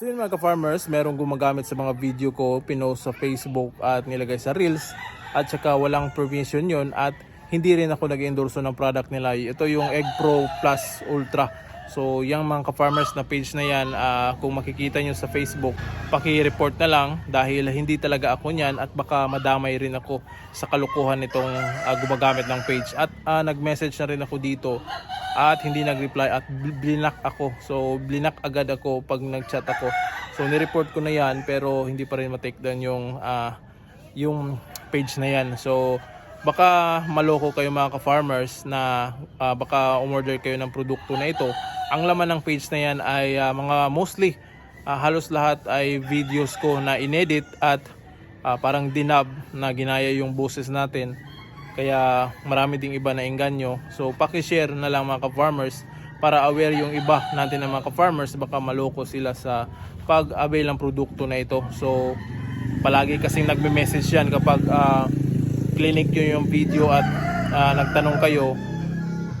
So yun mga ka-farmers, merong gumagamit sa mga video ko, pinost sa Facebook at nilagay sa Reels at saka walang permission yun at hindi rin ako nag-endorso ng product nila. Ito yung Egg Pro Plus Ultra. So yung mga ka-farmers na page na yan, ah, kung makikita nyo sa Facebook, paki-report na lang dahil hindi talaga ako niyan at baka madamay rin ako sa kalukuhan nitong ah, gumagamit ng page. At ah, nag-message na rin ako dito at hindi nag-reply at bl- blinak ako. So blinak agad ako pag nag-chat ako. So ni-report ko na yan pero hindi pa rin ma-take down yung ah, yung page na yan. So baka maloko kayo mga ka-farmers na ah, baka umorder kayo ng produkto na ito. Ang laman ng page na yan ay ah, mga mostly ah, halos lahat ay videos ko na inedit at ah, parang dinab na ginaya yung boses natin. Kaya marami ding iba na engganyo. So paki-share na lang mga ka-farmers para aware yung iba natin ng mga ka-farmers baka maloko sila sa pag-avail ng produkto na ito. So palagi kasing nagme-message yan kapag ah, clinic nyo yung video at ah, nagtanong kayo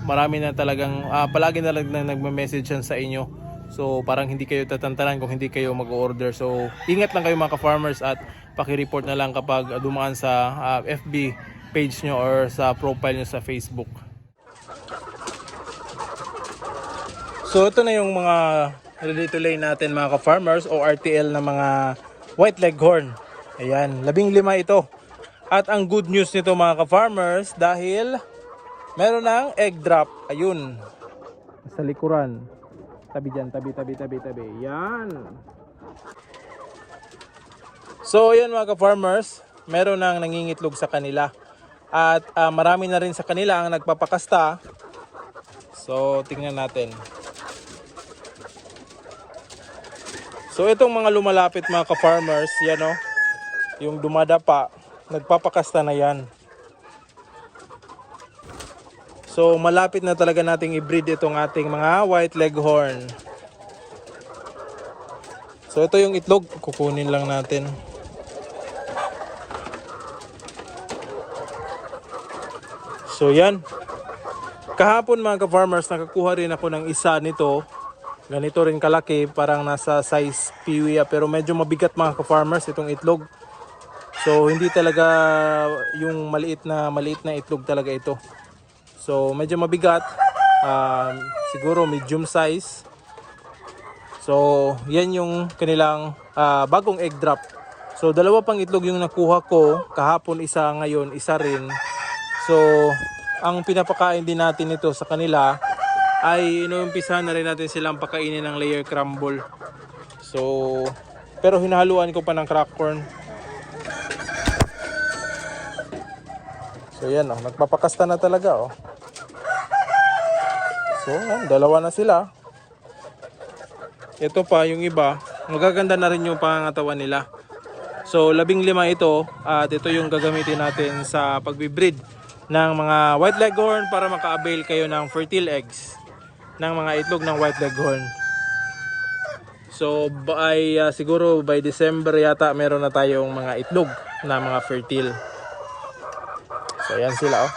marami na talagang ah, palagi na lang na nagme-message yan sa inyo so parang hindi kayo tatantanan kung hindi kayo mag-order so ingat lang kayo mga ka-farmers at paki-report na lang kapag dumaan sa ah, FB page nyo or sa profile nyo sa Facebook So ito na yung mga ready to lay natin mga ka-farmers o RTL na mga white leghorn. Ayan, labing lima ito. At ang good news nito mga ka-farmers dahil meron ng egg drop. Ayun. Sa likuran. Tabi dyan, tabi, tabi, tabi, tabi. Yan. So ayan mga ka-farmers, meron nang nangingitlog sa kanila. At ah, marami na rin sa kanila ang nagpapakasta. So tingnan natin. So itong mga lumalapit mga ka-farmers, yan o, yung dumadapa, nagpapakasta na yan. So malapit na talaga nating i-breed itong ating mga white leghorn. So ito yung itlog, kukunin lang natin. So yan. Kahapon mga ka-farmers, nakakuha rin ako ng isa nito ganito rin kalaki parang nasa size piwiya pero medyo mabigat mga ka-farmers itong itlog so hindi talaga yung maliit na maliit na itlog talaga ito. So medyo mabigat. Um, siguro medium size. So yan yung kanilang ah, bagong egg drop. So dalawa pang itlog yung nakuha ko. Kahapon isa ngayon isa rin. So ang pinapakain din natin ito sa kanila ay inuumpisa na rin natin silang pakainin ng layer crumble. So, pero hinahaluan ko pa ng crack corn. So yan oh, nagpapakasta na talaga oh. So, yan, dalawa na sila. Ito pa yung iba, magaganda na rin yung pangangatawan nila. So, labing lima ito at ito yung gagamitin natin sa pagbibreed ng mga white leghorn para maka-avail kayo ng fertile eggs ng mga itlog ng white leghorn. So by uh, siguro by December yata meron na tayong mga itlog na mga fertile. So ayan sila oh.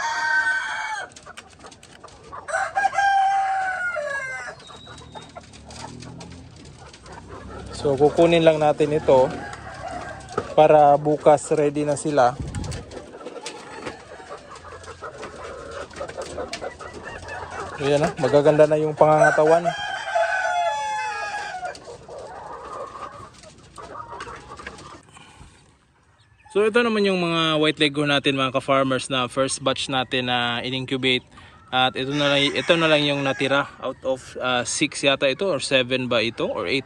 So kukunin lang natin ito para bukas ready na sila. Ayan ah, magaganda na yung pangangatawan. So ito naman yung mga white leghorn natin mga ka-farmers na first batch natin na in-incubate. At ito na lang ito na lang yung natira out of 6 yata ito or 7 ba ito or 8.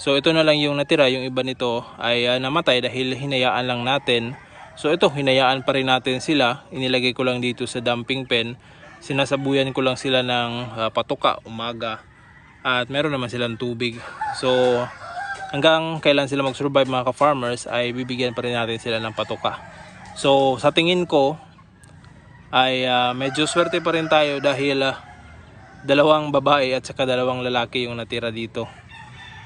So ito na lang yung natira, yung iba nito ay ah, namatay dahil hinayaan lang natin. So ito hinayaan pa rin natin sila. Inilagay ko lang dito sa dumping pen sinasabuyan ko lang sila ng ah, patuka umaga at meron naman silang tubig so hanggang kailan sila mag-survive mga ka-farmers ay bibigyan pa rin natin sila ng patuka so sa tingin ko ay ah, medyo swerte pa rin tayo dahil ah, dalawang babae at saka dalawang lalaki yung natira dito.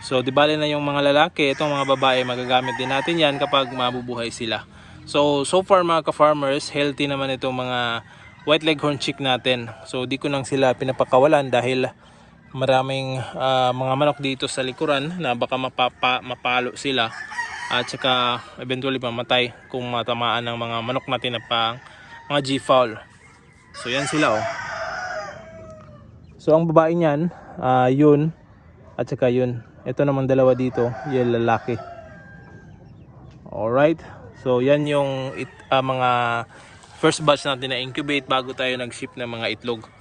So di bale na yung mga lalaki itong mga babae magagamit din natin yan kapag mabubuhay sila. So so far mga ka-farmers healthy naman itong mga white leghorn chick natin. So di ko nang sila pinapakawalan dahil maraming ah, mga manok dito sa likuran na baka mapapa, mapalo sila at saka eventually mamatay kung matamaan ng mga manok natin na pang mga G-fowl. So yan sila oh. So ang babae niyan, ah, yun at saka yun. Ito naman dalawa dito, yung lalaki. Alright. So yan yung it, ah, mga first batch natin na incubate bago tayo nag-ship ng mga itlog.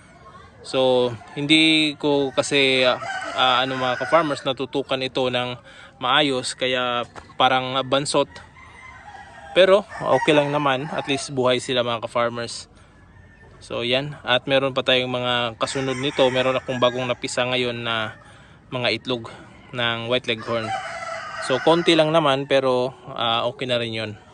So hindi ko kasi ah, ah, ano mga ka-farmers natutukan ito ng maayos kaya parang bansot. Pero okay lang naman, at least buhay sila mga ka-farmers. So yan, at meron pa tayong mga kasunod nito. Meron akong bagong napisa ngayon na mga itlog ng white leghorn. So konti lang naman pero ah, okay na rin 'yon.